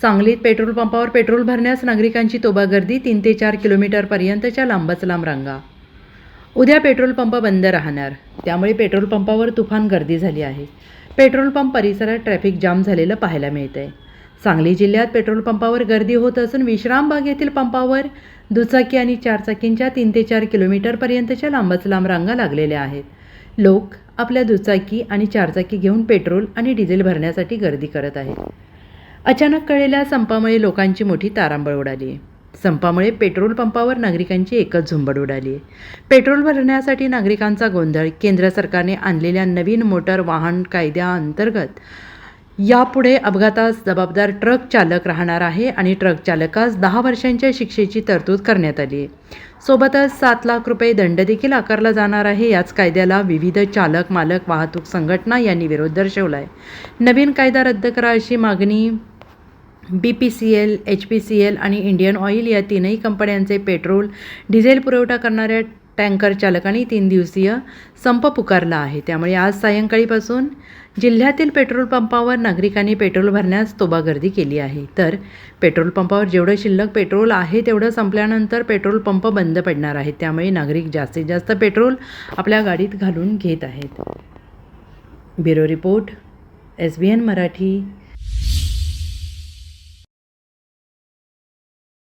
सांगलीत पेट्रोल पंपावर पेट्रोल भरण्यास नागरिकांची तोबा गर्दी तीन ते चार किलोमीटरपर्यंतच्या लांबच लांब रांगा. उद्या पेट्रोल पंप बंद राहणार. त्यामुळे पेट्रोल पंपावर तुफान गर्दी झाली आहे. पेट्रोल पंप परिसरात ट्रॅफिक जाम झालेलं पाहायला मिळत आहे सांगली जिल्ह्यात पेट्रोल पंपावर गर्दी होत असून विश्रामबाग येथील पंपावर दुचाकी आणि चारचाकींच्या तीन ते चार किलोमीटरपर्यंतच्या लांबच लांब रांगा लागलेल्या आहेत. लोक आपल्या दुचाकी आणि चारचाकी घेऊन पेट्रोल आणि डिझेल भरण्यासाठी गर्दी करत आहेत. अचानक कळलेल्या संपामुळे लोकांची मोठी तारांबळ उडाली. संपामुळे पेट्रोल पंपावर नागरिकांची एकच झुंबड उडाली. पेट्रोल भरण्यासाठी नागरिकांचा गोंधळ केंद्र सरकारने आणलेल्या नवीन मोटर वाहन कायद्याअंतर्गत यापुढे अपघातास जबाबदार ट्रक चालक राहणार आहे आणि ट्रक चालकास दहा वर्षांच्या शिक्षेची तरतूद करण्यात आली. आहे सोबतच सात लाख रुपये दंड देखील आकारला जाणार आहे याच कायद्याला विविध चालक मालक वाहतूक संघटना यांनी विरोध दर्शवला आहे नवीन कायदा रद्द करा अशी मागणी B P C L H P C L आणि इंडियन ऑइल या तीनही कंपन्यांचे पेट्रोल डिझेल पुरवठा करणाऱ्या टँकर चालकांनी तीन दिवसीय संप पुकारला आहे. त्यामुळे आज सायंकाळीपासून जिल्ह्यातील पेट्रोल पंपावर नागरिकांनी पेट्रोल भरण्यास तोबागर्दी केली आहे. तर पेट्रोल पंपावर जेवढं शिल्लक पेट्रोल आहे तेवढं संपल्यानंतर पेट्रोल पंप बंद पडणार आहेत. त्यामुळे नागरिक जास्तीत जास्त पेट्रोल आपल्या गाडीत घालून घेत आहेत. Bureau report S B N Marathi.